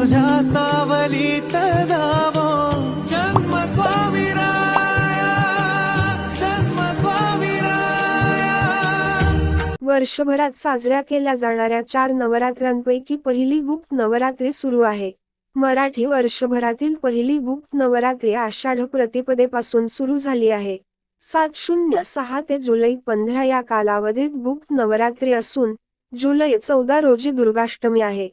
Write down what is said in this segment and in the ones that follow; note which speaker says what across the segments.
Speaker 1: तुझ्या सावलीत जावो. जन्म स्वामी राया जन्म स्वामी राया
Speaker 2: वर्षभरात साजऱ्या केल्या जाणाऱ्या चार नवरात्रांपैकी पहिली गुप्त नवरात्री सुरू आहे. मराठी वर्षभरातील पहिली गुप्त नवरात्री आषाढ प्रतिपदेपासून सुरू झाली आहे. सात शून्य सहा ते जुलै पंधरा या कालावधीत गुप्त नवरात्री असून जुलै चौदा रोजी दुर्गाष्टमी आहे.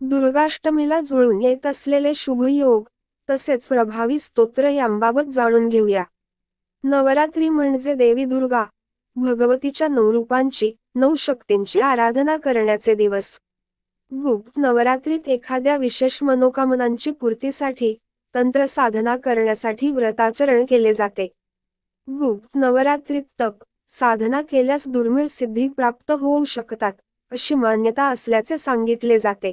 Speaker 2: दुर्गाष्टमीला जुळून येत असलेले शुभयोग तसेच प्रभावी स्तोत्र यांबाबत जाणून घेऊया. नवरात्री म्हणजे देवी दुर्गा भगवतीच्या नऊ रूपांची नऊ शक्तींची आराधना करण्याचे दिवस. गुप्त नवरात्रीत एखाद्या विशेष मनोकामनांची पूर्तीसाठी तंत्र साधना करण्यासाठी व्रताचरण केले जाते. गुप्त नवरात्रीत तप साधना केल्यास दुर्मिळ सिद्धी प्राप्त होऊ शकतात अशी मान्यता असल्याचे सांगितले जाते.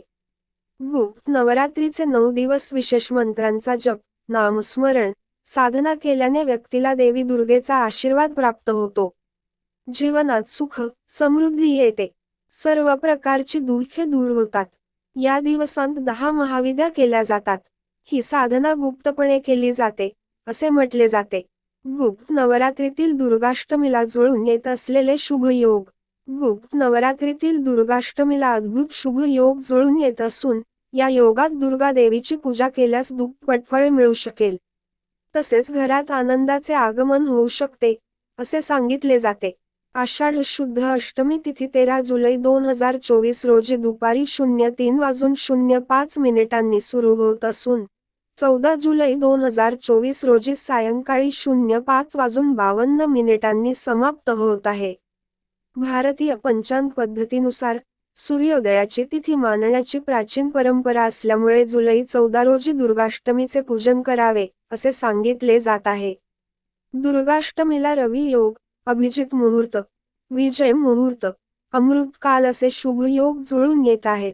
Speaker 2: बुक नवरात्रीचे नऊ दिवस विशेष मंत्रांचा जप नामस्मरण साधना केल्याने व्यक्तीला देवी दुर्गेचा आशीर्वाद प्राप्त होतो. जीवनात सुख समृद्धी येते. सर्व प्रकारची दुःखे दूर होतात. या दिवसांत दहा महाविद्या केल्या जातात. ही साधना गुप्तपणे केली जाते असे म्हटले जाते. गुप्त नवरात्रीतील दुर्गाष्टमीला जुळून येत असलेले शुभ योग. गुप्त नवरात्रीतील दुर्गाष्टमीला अद्भुत शुभ योग जुळून येत असून या योगात दुर्गा देवीची पूजा केल्यास दुप्पट फळ मिळू शकेल. तसेच घरात आनंदाचे आगमन होऊ शकते असे सांगितले जाते. आषाढ शुद्ध अष्टमी तिथी तेरा जुलै दोन हजार चोवीस रोजी दुपारी शून्य तीन वाजून शून्य पाच मिनिटांनी सुरू होत असून चौदा जुलै दोन हजार चोवीस रोजी सायंकाळी शून्य पाच वाजून बावन्न मिनिटांनी समाप्त होत आहे. भारतीय पंचांग पद्धतीनुसार सूर्योदयाची तिथी मानण्याची प्राचीन परंपरा असल्यामुळे जुलै चौदा रोजी दुर्गाष्टमीचे पूजन करावे असे सांगितले जात आहे. दुर्गाष्टमीला रवी योग अभिजित मुहूर्त विजय मुहूर्त अमृतकाल असे शुभ योग जुळून येत आहेत.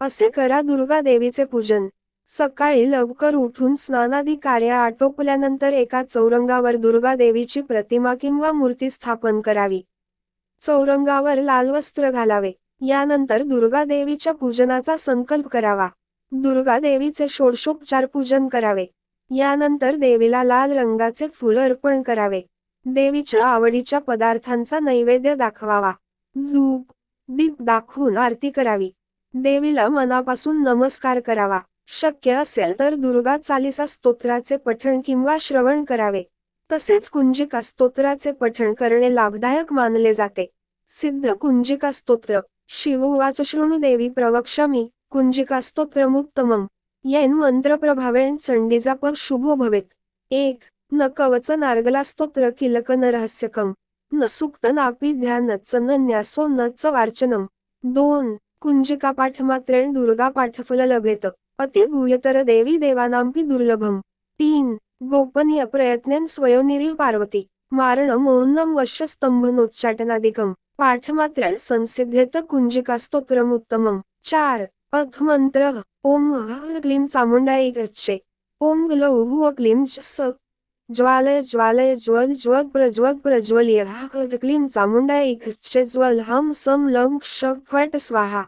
Speaker 2: असे करा दुर्गा देवीचे पूजन. सकाळी लवकर उठून स्नानादी कार्य आटोपल्यानंतर एका चौरंगावर दुर्गा देवीची प्रतिमा किंवा मूर्ती स्थापन करावी. चौरंगावर लाल वस्त्र घालावे. यानंतर दुर्गा देवीच्या पूजनाचा संकल्प करावा. दुर्गा देवीचे षोडशोपचार पूजन करावे. यानंतर देवीला लाल रंगाचे फुल अर्पण करावे. देवीच्या आवडीच्या पदार्थांचा नैवेद्य दाखवावा. धूप दीप दाखवून आरती करावी. देवीला मनापासून नमस्कार करावा. शक्य असेल तर दुर्गा चालिसा स्तोत्राचे पठण किंवा श्रवण करावे. तसेच कुंजिका स्तोत्राचे पठण करणे लाभदायक मानले जाते. सिद्ध कुंजिका स्तोत्र. शिववाच शृणु देवी प्रवक्ष्यामी येन मंत्र प्रभावेण शुभो भवेत। एक न कवच नार्गलास्तोत्र किलक न रहस्यकम। न सुक्त नापी ध्यानच न न्यासो न च वार्चनम। दोन कुंजिका पाठमात्रेण दुर्गा पाठफल लभेत। अति भूयतर देवी देवानांपी दुर्लभम। तीन गोपनीय प्रयत्नेन स्वयंनिरी पार्वती। मारण मौनम वश्यस्तंभनोच्चाटनादिकम पाठमात्रेण संसिद्धेत कुंजिका स्तोत्रमुत्तमम चार मंत्र ओम क्लीम चामुंडाई गच्छे ओम ग्लौ क्लीम स। ज्वालय ज्वालय ज्वल ज्वल प्रज्वल प्रज्वल क्लीम चामुंडाई गच्छे ज्वल हम सम लम क्ष फट स्वाहा।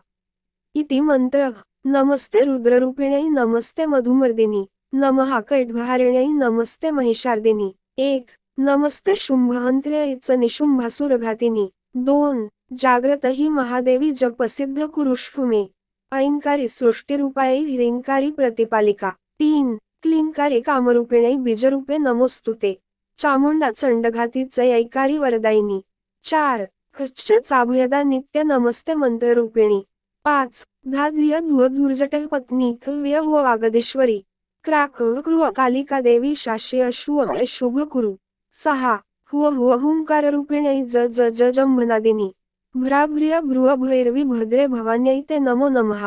Speaker 2: इति मंत्र। नमस्ते रुद्ररूपिणी नमस्ते मधुमर्दिनी। नमः कैटभारिणी नमस्ते महिषार्दिनी। एक नमस्ते शुंभहंत्र्य च निशुंभासुरघातिनी दोन जाग्रत ही महादेवी जगप्रसिद्ध कुरुष्फुमे ऐंकारी सृष्टीरूपाई ह्रींकारी प्रतिपालिका. तीन क्लिंकारी कामरूपिणे बीजरूपे नमोस्तुते. चामुंडा चंडघाती ऐकारी वरदायिनी. चार खच्च चाभयदा नित्य नमस्ते मंत्ररूपिणी. पाच धाध्य धुर्जट पत्नी व्यय व हो वागदेश्वरी. क्राक कृ कालिका देवी शाशी अश्व शुभ कुरु सहा हुव हुव हुंकार रूपिणे ज ज ज जंभनादिनी भ्राभ्रिय भ्रुव भैरवी भद्रे भवान्यै ते नमो नमः।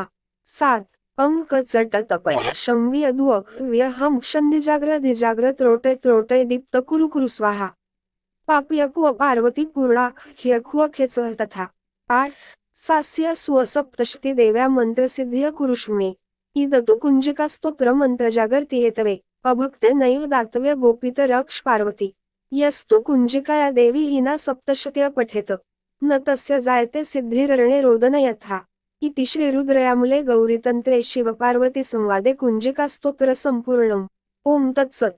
Speaker 2: सात अंक चट तपय शंवी दुअ व्य हम क्षंदी जाग्र धिजाग्र त्रोटे त्रोटे दीप्त कुरु कुरु स्वाहा। पापी कुव पार्वती पूर्णा ख्य खुव खेच तथा। आठ सास्य सुअसप्तशती देव्या मंत्रसिद्धिय कुरुष्मे। इदतु कुंजिका स्तोत्र मंत्र हेतवे। अभक्ते नैव दातव्य गोपित रक्ष पार्वती। यस्तु कुंजिकाया देवी हिना सप्तशतीय पठेत. न तस्य जायते सिद्धिरणे रोदन यथा. इति श्रीरुद्रयामुले गौरीतंत्रे शिवपार्वती संवादे कुंजिका स्तोत्र संपूर्णम. ओम तत्सत.